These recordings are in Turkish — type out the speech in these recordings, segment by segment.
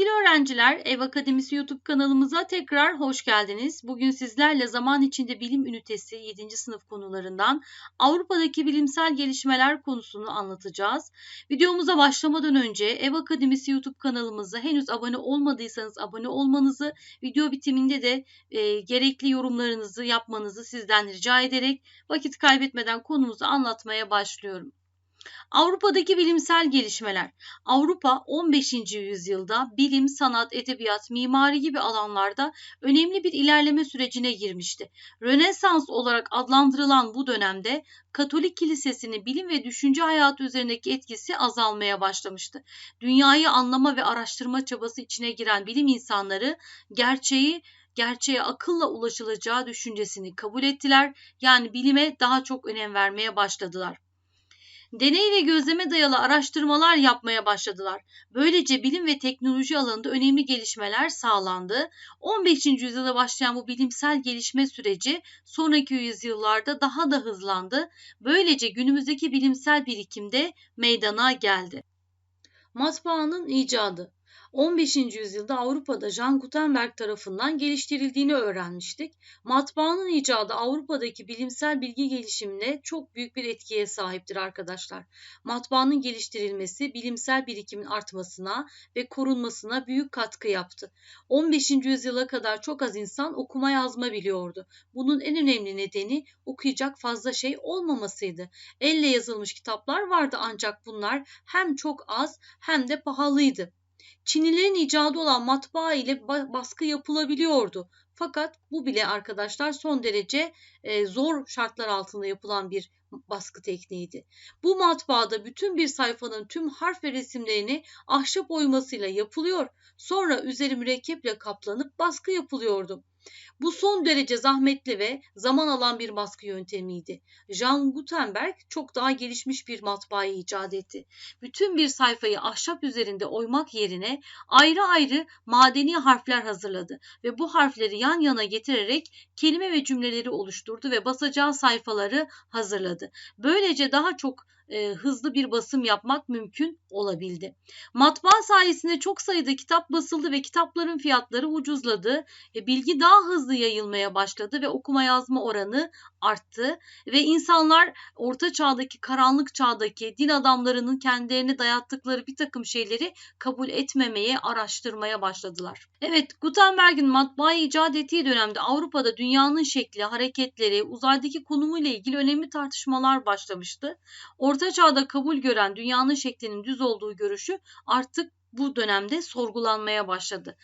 Sevgili öğrenciler, Ev Akademisi YouTube kanalımıza tekrar hoş geldiniz. Bugün sizlerle zaman içinde bilim ünitesi 7. sınıf konularından Avrupa'daki bilimsel gelişmeler konusunu anlatacağız. Videomuza başlamadan önce Ev Akademisi YouTube kanalımıza henüz abone olmadıysanız abone olmanızı, video bitiminde de e, gerekli yorumlarınızı yapmanızı sizden rica ederek vakit kaybetmeden konumuzu anlatmaya başlıyorum. Avrupa'daki bilimsel gelişmeler. Avrupa 15. yüzyılda bilim, sanat, edebiyat, mimari gibi alanlarda önemli bir ilerleme sürecine girmişti. Rönesans olarak adlandırılan bu dönemde Katolik kilisesinin bilim ve düşünce hayatı üzerindeki etkisi azalmaya başlamıştı. Dünyayı anlama ve araştırma çabası içine giren bilim insanları gerçeği gerçeğe akılla ulaşılacağı düşüncesini kabul ettiler. Yani bilime daha çok önem vermeye başladılar deney ve gözleme dayalı araştırmalar yapmaya başladılar. Böylece bilim ve teknoloji alanında önemli gelişmeler sağlandı. 15. yüzyılda başlayan bu bilimsel gelişme süreci sonraki yüzyıllarda daha da hızlandı. Böylece günümüzdeki bilimsel birikimde meydana geldi. Matbaanın icadı 15. yüzyılda Avrupa'da Jean Gutenberg tarafından geliştirildiğini öğrenmiştik. Matbaanın icadı Avrupa'daki bilimsel bilgi gelişimine çok büyük bir etkiye sahiptir arkadaşlar. Matbaanın geliştirilmesi bilimsel birikimin artmasına ve korunmasına büyük katkı yaptı. 15. yüzyıla kadar çok az insan okuma yazma biliyordu. Bunun en önemli nedeni okuyacak fazla şey olmamasıydı. Elle yazılmış kitaplar vardı ancak bunlar hem çok az hem de pahalıydı. Çinlilerin icadı olan matbaa ile baskı yapılabiliyordu. Fakat bu bile arkadaşlar son derece e, zor şartlar altında yapılan bir baskı tekniğiydi. Bu matbaada bütün bir sayfanın tüm harf ve resimlerini ahşap oymasıyla yapılıyor. Sonra üzeri mürekkeple kaplanıp baskı yapılıyordu. Bu son derece zahmetli ve zaman alan bir baskı yöntemiydi. Jean Gutenberg çok daha gelişmiş bir matbaayı icat etti. Bütün bir sayfayı ahşap üzerinde oymak yerine ayrı ayrı madeni harfler hazırladı ve bu harfleri yan yana getirerek kelime ve cümleleri oluşturdu ve basacağı sayfaları hazırladı. Böylece daha çok e, hızlı bir basım yapmak mümkün olabildi. Matbaa sayesinde çok sayıda kitap basıldı ve kitapların fiyatları ucuzladı. E, bilgi daha hızlı yayılmaya başladı ve okuma yazma oranı arttı ve insanlar orta çağdaki karanlık çağdaki din adamlarının kendilerine dayattıkları bir takım şeyleri kabul etmemeye, araştırmaya başladılar. Evet, Gutenberg'in matbaayı icat ettiği dönemde Avrupa'da dünyanın şekli, hareketleri, uzaydaki konumu ile ilgili önemli tartışmalar başlamıştı. Orta çağda kabul gören dünyanın şeklinin düz olduğu görüşü artık bu dönemde sorgulanmaya başladı.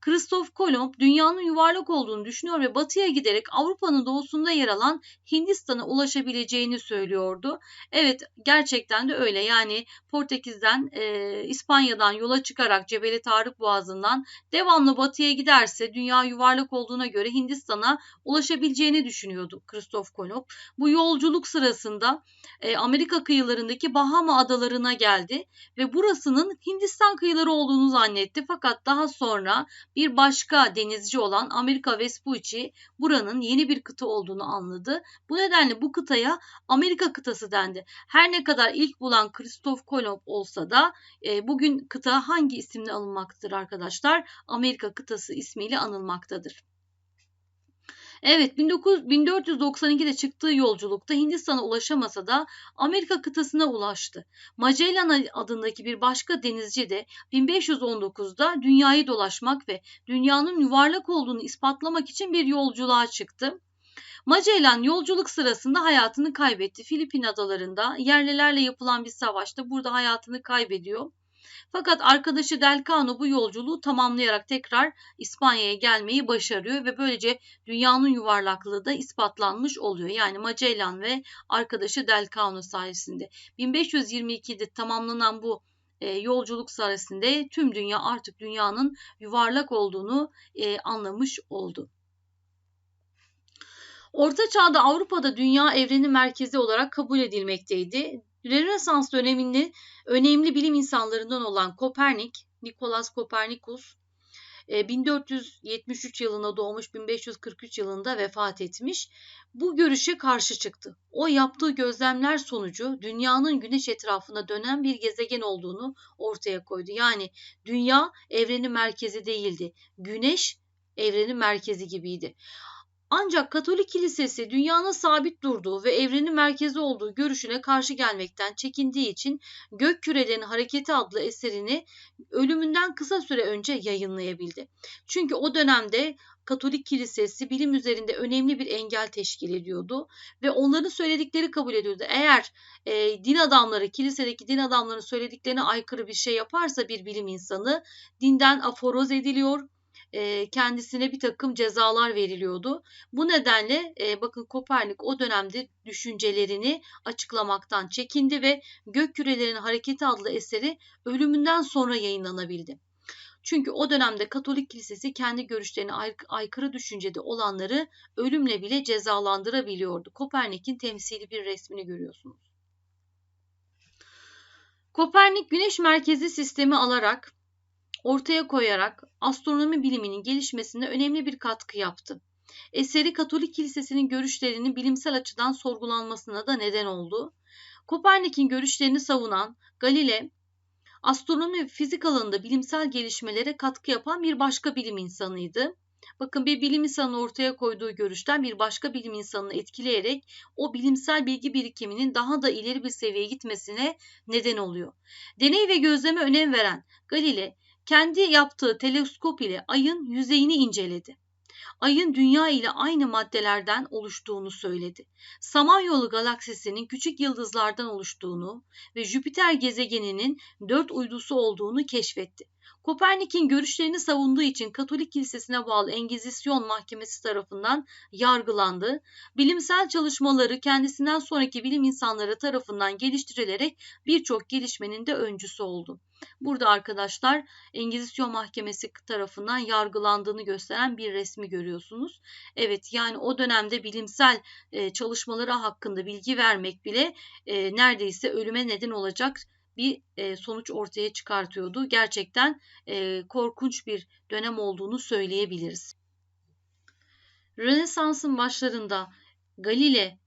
Kristof Kolomb dünyanın yuvarlak olduğunu düşünüyor ve batıya giderek Avrupa'nın doğusunda yer alan Hindistan'a ulaşabileceğini söylüyordu. Evet gerçekten de öyle yani Portekiz'den e, İspanya'dan yola çıkarak Cebeli Tarık Boğazı'ndan devamlı batıya giderse dünya yuvarlak olduğuna göre Hindistan'a ulaşabileceğini düşünüyordu Kristof Kolomb. Bu yolculuk sırasında e, Amerika kıyılarındaki Bahama adalarına geldi ve burasının Hindistan kıyıları olduğunu zannetti fakat daha sonra bir başka denizci olan Amerika Vespucci buranın yeni bir kıta olduğunu anladı. Bu nedenle bu kıtaya Amerika kıtası dendi. Her ne kadar ilk bulan Kristof Kolomb olsa da e, bugün kıta hangi isimle alınmaktadır arkadaşlar? Amerika kıtası ismiyle anılmaktadır. Evet 19, 1492'de çıktığı yolculukta Hindistan'a ulaşamasa da Amerika kıtasına ulaştı. Magellan adındaki bir başka denizci de 1519'da dünyayı dolaşmak ve dünyanın yuvarlak olduğunu ispatlamak için bir yolculuğa çıktı. Magellan yolculuk sırasında hayatını kaybetti. Filipin adalarında yerlilerle yapılan bir savaşta burada hayatını kaybediyor. Fakat arkadaşı Delcano bu yolculuğu tamamlayarak tekrar İspanya'ya gelmeyi başarıyor ve böylece dünyanın yuvarlaklığı da ispatlanmış oluyor. Yani Magellan ve arkadaşı Delcano sayesinde. 1522'de tamamlanan bu e, yolculuk sayesinde tüm dünya artık dünyanın yuvarlak olduğunu e, anlamış oldu. Orta Çağ'da Avrupa'da dünya evreni merkezi olarak kabul edilmekteydi. Rönesans döneminde önemli bilim insanlarından olan Kopernik, Nikolaus Kopernikus 1473 yılında doğmuş, 1543 yılında vefat etmiş. Bu görüşe karşı çıktı. O yaptığı gözlemler sonucu dünyanın güneş etrafında dönen bir gezegen olduğunu ortaya koydu. Yani dünya evrenin merkezi değildi. Güneş evrenin merkezi gibiydi. Ancak Katolik Kilisesi dünyanın sabit durduğu ve evrenin merkezi olduğu görüşüne karşı gelmekten çekindiği için Gök Kürelerin Hareketi adlı eserini ölümünden kısa süre önce yayınlayabildi. Çünkü o dönemde Katolik Kilisesi bilim üzerinde önemli bir engel teşkil ediyordu ve onların söyledikleri kabul ediyordu. Eğer e, din adamları, kilisedeki din adamlarının söylediklerine aykırı bir şey yaparsa bir bilim insanı dinden aforoz ediliyor kendisine bir takım cezalar veriliyordu. Bu nedenle bakın Kopernik o dönemde düşüncelerini açıklamaktan çekindi ve Gök Kürelerinin Hareketi adlı eseri ölümünden sonra yayınlanabildi. Çünkü o dönemde Katolik Kilisesi kendi görüşlerine ay- aykırı düşüncede olanları ölümle bile cezalandırabiliyordu. Kopernik'in temsili bir resmini görüyorsunuz. Kopernik güneş merkezi sistemi alarak ortaya koyarak astronomi biliminin gelişmesine önemli bir katkı yaptı. Eseri Katolik Kilisesi'nin görüşlerinin bilimsel açıdan sorgulanmasına da neden oldu. Kopernik'in görüşlerini savunan Galile, astronomi ve fizik alanında bilimsel gelişmelere katkı yapan bir başka bilim insanıydı. Bakın bir bilim insanı ortaya koyduğu görüşten bir başka bilim insanını etkileyerek o bilimsel bilgi birikiminin daha da ileri bir seviyeye gitmesine neden oluyor. Deney ve gözleme önem veren Galile kendi yaptığı teleskop ile ayın yüzeyini inceledi. Ayın dünya ile aynı maddelerden oluştuğunu söyledi. Samanyolu galaksisinin küçük yıldızlardan oluştuğunu ve Jüpiter gezegeninin dört uydusu olduğunu keşfetti. Kopernik'in görüşlerini savunduğu için Katolik Kilisesi'ne bağlı Engizisyon Mahkemesi tarafından yargılandı. Bilimsel çalışmaları kendisinden sonraki bilim insanları tarafından geliştirilerek birçok gelişmenin de öncüsü oldu. Burada arkadaşlar Engizisyon Mahkemesi tarafından yargılandığını gösteren bir resmi görüyorsunuz. Evet yani o dönemde bilimsel e, çalışmaları hakkında bilgi vermek bile e, neredeyse ölüme neden olacak bir e, sonuç ortaya çıkartıyordu. Gerçekten e, korkunç bir dönem olduğunu söyleyebiliriz. Rönesans'ın başlarında Galile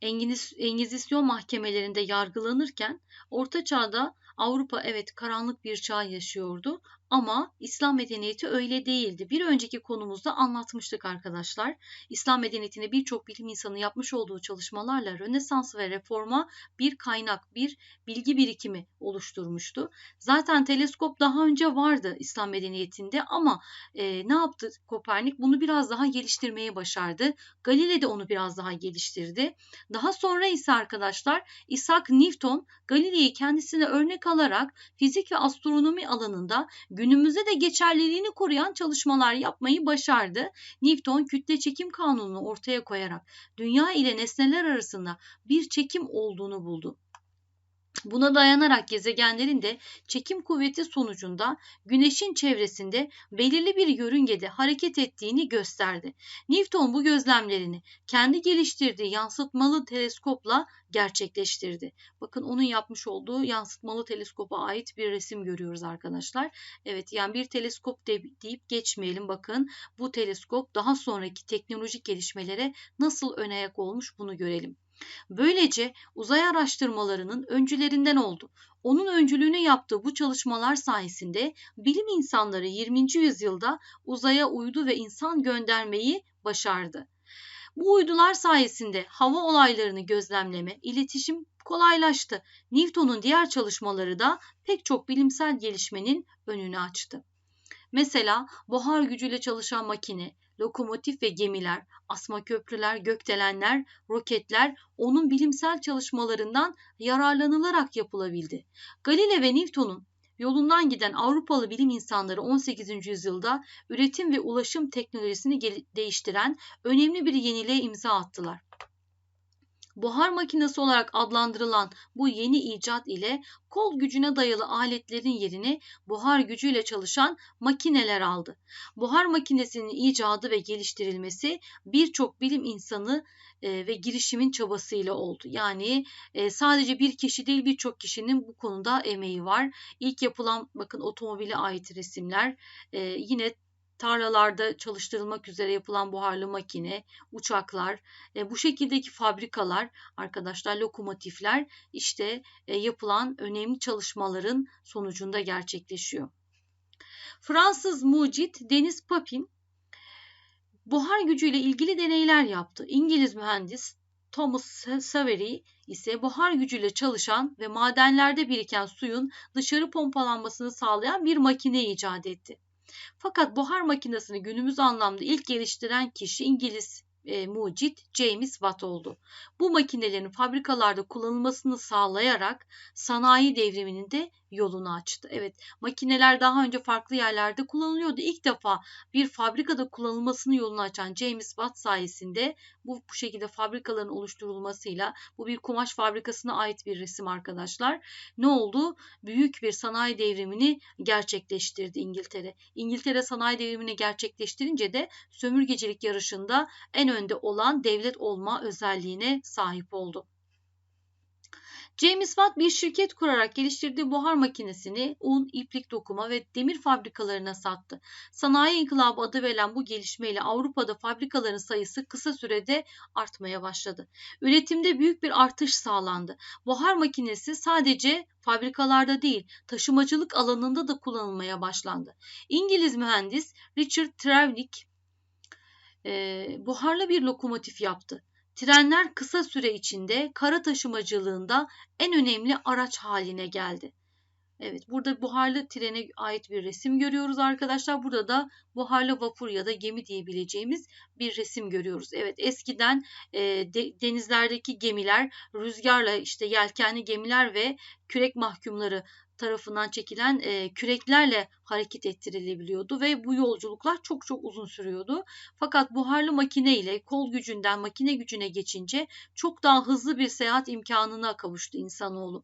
Engizisyon mahkemelerinde yargılanırken Orta Çağ'da Avrupa evet karanlık bir çağ yaşıyordu ama İslam medeniyeti öyle değildi. Bir önceki konumuzda anlatmıştık arkadaşlar. İslam medeniyetinde birçok bilim insanı yapmış olduğu çalışmalarla Rönesans ve Reforma bir kaynak, bir bilgi birikimi oluşturmuştu. Zaten teleskop daha önce vardı İslam medeniyetinde ama e, ne yaptı Kopernik? Bunu biraz daha geliştirmeyi başardı. Galile de onu biraz daha geliştirdi. Daha sonra ise arkadaşlar Isaac Newton Galile'yi kendisine örnek alarak fizik ve astronomi alanında günümüzde de geçerliliğini koruyan çalışmalar yapmayı başardı. Newton kütle çekim kanununu ortaya koyarak dünya ile nesneler arasında bir çekim olduğunu buldu. Buna dayanarak gezegenlerin de çekim kuvveti sonucunda Güneş'in çevresinde belirli bir yörüngede hareket ettiğini gösterdi. Newton bu gözlemlerini kendi geliştirdiği yansıtmalı teleskopla gerçekleştirdi. Bakın onun yapmış olduğu yansıtmalı teleskopa ait bir resim görüyoruz arkadaşlar. Evet yani bir teleskop de, deyip geçmeyelim. Bakın bu teleskop daha sonraki teknolojik gelişmelere nasıl ön ayak olmuş bunu görelim. Böylece uzay araştırmalarının öncülerinden oldu. Onun öncülüğünü yaptığı bu çalışmalar sayesinde bilim insanları 20. yüzyılda uzaya uydu ve insan göndermeyi başardı. Bu uydular sayesinde hava olaylarını gözlemleme, iletişim kolaylaştı. Newton'un diğer çalışmaları da pek çok bilimsel gelişmenin önünü açtı. Mesela buhar gücüyle çalışan makine, lokomotif ve gemiler, asma köprüler, gökdelenler, roketler onun bilimsel çalışmalarından yararlanılarak yapılabildi. Galile ve Newton'un yolundan giden Avrupalı bilim insanları 18. yüzyılda üretim ve ulaşım teknolojisini değiştiren önemli bir yeniliğe imza attılar. Buhar makinesi olarak adlandırılan bu yeni icat ile kol gücüne dayalı aletlerin yerini buhar gücüyle çalışan makineler aldı. Buhar makinesinin icadı ve geliştirilmesi birçok bilim insanı e, ve girişimin çabasıyla oldu. Yani e, sadece bir kişi değil birçok kişinin bu konuda emeği var. İlk yapılan bakın otomobile ait resimler e, yine tarlalarda çalıştırılmak üzere yapılan buharlı makine, uçaklar, e, bu şekildeki fabrikalar, arkadaşlar lokomotifler işte e, yapılan önemli çalışmaların sonucunda gerçekleşiyor. Fransız mucit Deniz Papin buhar gücüyle ilgili deneyler yaptı. İngiliz mühendis Thomas Savery ise buhar gücüyle çalışan ve madenlerde biriken suyun dışarı pompalanmasını sağlayan bir makine icat etti. Fakat buhar makinesini günümüz anlamda ilk geliştiren kişi İngiliz e, mucit James Watt oldu. Bu makinelerin fabrikalarda kullanılmasını sağlayarak sanayi devriminin de yolunu açtı. Evet makineler daha önce farklı yerlerde kullanılıyordu. İlk defa bir fabrikada kullanılmasını yolunu açan James Watt sayesinde bu, bu şekilde fabrikaların oluşturulmasıyla bu bir kumaş fabrikasına ait bir resim arkadaşlar. Ne oldu? Büyük bir sanayi devrimini gerçekleştirdi İngiltere. İngiltere sanayi devrimini gerçekleştirince de sömürgecilik yarışında en önde olan devlet olma özelliğine sahip oldu. James Watt bir şirket kurarak geliştirdiği buhar makinesini un, iplik dokuma ve demir fabrikalarına sattı. Sanayi İnkılabı adı verilen bu gelişmeyle Avrupa'da fabrikaların sayısı kısa sürede artmaya başladı. Üretimde büyük bir artış sağlandı. Buhar makinesi sadece fabrikalarda değil, taşımacılık alanında da kullanılmaya başlandı. İngiliz mühendis Richard Trevnik e, buharlı bir lokomotif yaptı. Trenler kısa süre içinde kara taşımacılığında en önemli araç haline geldi. Evet burada buharlı trene ait bir resim görüyoruz arkadaşlar. Burada da buharlı vapur ya da gemi diyebileceğimiz bir resim görüyoruz. Evet eskiden e, de, denizlerdeki gemiler rüzgarla işte yelkenli gemiler ve kürek mahkumları tarafından çekilen e, küreklerle hareket ettirilebiliyordu ve bu yolculuklar çok çok uzun sürüyordu. Fakat buharlı makine ile kol gücünden makine gücüne geçince çok daha hızlı bir seyahat imkanına kavuştu insanoğlu.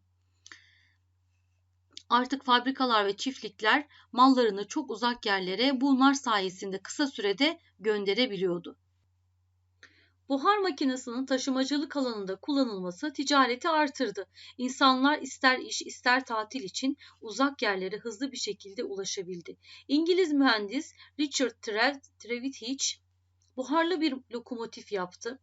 Artık fabrikalar ve çiftlikler mallarını çok uzak yerlere bunlar sayesinde kısa sürede gönderebiliyordu. Buhar makinesinin taşımacılık alanında kullanılması ticareti artırdı. İnsanlar ister iş ister tatil için uzak yerlere hızlı bir şekilde ulaşabildi. İngiliz mühendis Richard Trevithick buharlı bir lokomotif yaptı.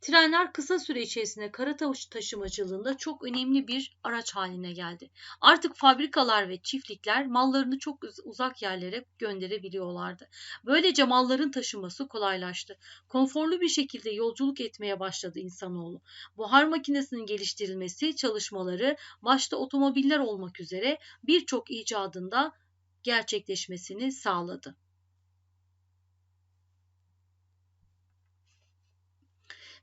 Trenler kısa süre içerisinde kara taşımacılığında çok önemli bir araç haline geldi. Artık fabrikalar ve çiftlikler mallarını çok uzak yerlere gönderebiliyorlardı. Böylece malların taşıması kolaylaştı. Konforlu bir şekilde yolculuk etmeye başladı insanoğlu. Buhar makinesinin geliştirilmesi çalışmaları başta otomobiller olmak üzere birçok icadında gerçekleşmesini sağladı.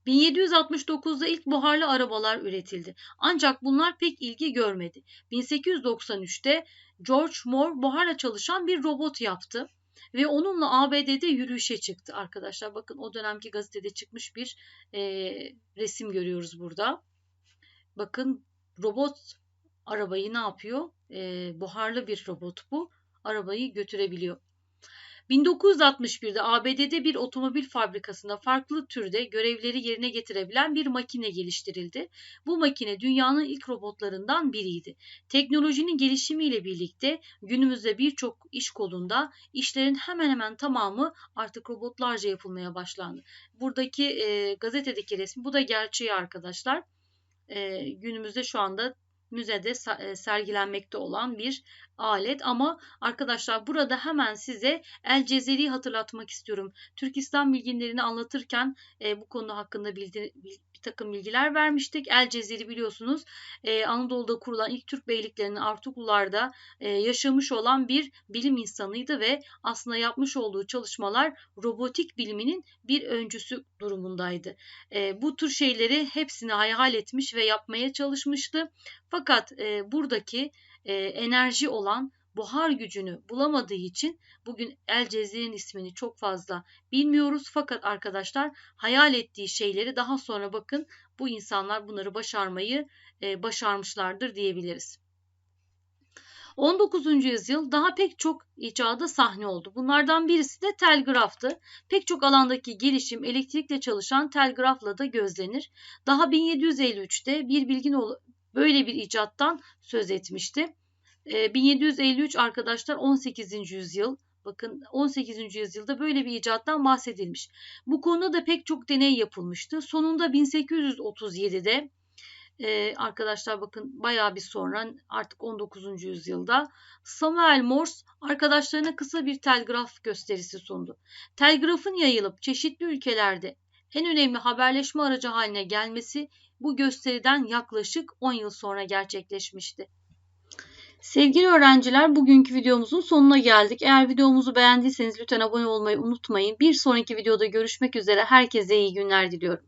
1769'da ilk buharlı arabalar üretildi. Ancak bunlar pek ilgi görmedi. 1893'te George Moore buharla çalışan bir robot yaptı ve onunla ABD'de yürüyüşe çıktı arkadaşlar. Bakın o dönemki gazetede çıkmış bir e, resim görüyoruz burada. Bakın robot arabayı ne yapıyor? E, buharlı bir robot bu. Arabayı götürebiliyor. 1961'de ABD'de bir otomobil fabrikasında farklı türde görevleri yerine getirebilen bir makine geliştirildi. Bu makine dünyanın ilk robotlarından biriydi. Teknolojinin gelişimiyle birlikte günümüzde birçok iş kolunda işlerin hemen hemen tamamı artık robotlarca yapılmaya başlandı. Buradaki e, gazetedeki resmi bu da gerçeği arkadaşlar. E, günümüzde şu anda müzede e, sergilenmekte olan bir alet ama arkadaşlar burada hemen size El Cezeri'yi hatırlatmak istiyorum. Türk İslam bilginlerini anlatırken e, bu konu hakkında bildi, bir takım bilgiler vermiştik. El Cezeri biliyorsunuz e, Anadolu'da kurulan ilk Türk beyliklerinin Artuklular'da e, yaşamış olan bir bilim insanıydı ve aslında yapmış olduğu çalışmalar robotik biliminin bir öncüsü durumundaydı. E, bu tür şeyleri hepsini hayal etmiş ve yapmaya çalışmıştı. Fakat e, buradaki e, enerji olan buhar gücünü bulamadığı için bugün El Cezir'in ismini çok fazla bilmiyoruz. Fakat arkadaşlar hayal ettiği şeyleri daha sonra bakın bu insanlar bunları başarmayı e, başarmışlardır diyebiliriz. 19. yüzyıl daha pek çok icada sahne oldu. Bunlardan birisi de telgraftı. Pek çok alandaki gelişim elektrikle çalışan telgrafla da gözlenir. Daha 1753'te bir bilgin böyle bir icattan söz etmişti. 1753 ee, arkadaşlar 18. yüzyıl Bakın 18. yüzyılda böyle bir icattan bahsedilmiş. Bu konuda da pek çok deney yapılmıştı. Sonunda 1837'de e, arkadaşlar bakın bayağı bir sonra artık 19. yüzyılda Samuel Morse arkadaşlarına kısa bir telgraf gösterisi sundu. Telgrafın yayılıp çeşitli ülkelerde en önemli haberleşme aracı haline gelmesi bu gösteriden yaklaşık 10 yıl sonra gerçekleşmişti. Sevgili öğrenciler bugünkü videomuzun sonuna geldik. Eğer videomuzu beğendiyseniz lütfen abone olmayı unutmayın. Bir sonraki videoda görüşmek üzere. Herkese iyi günler diliyorum.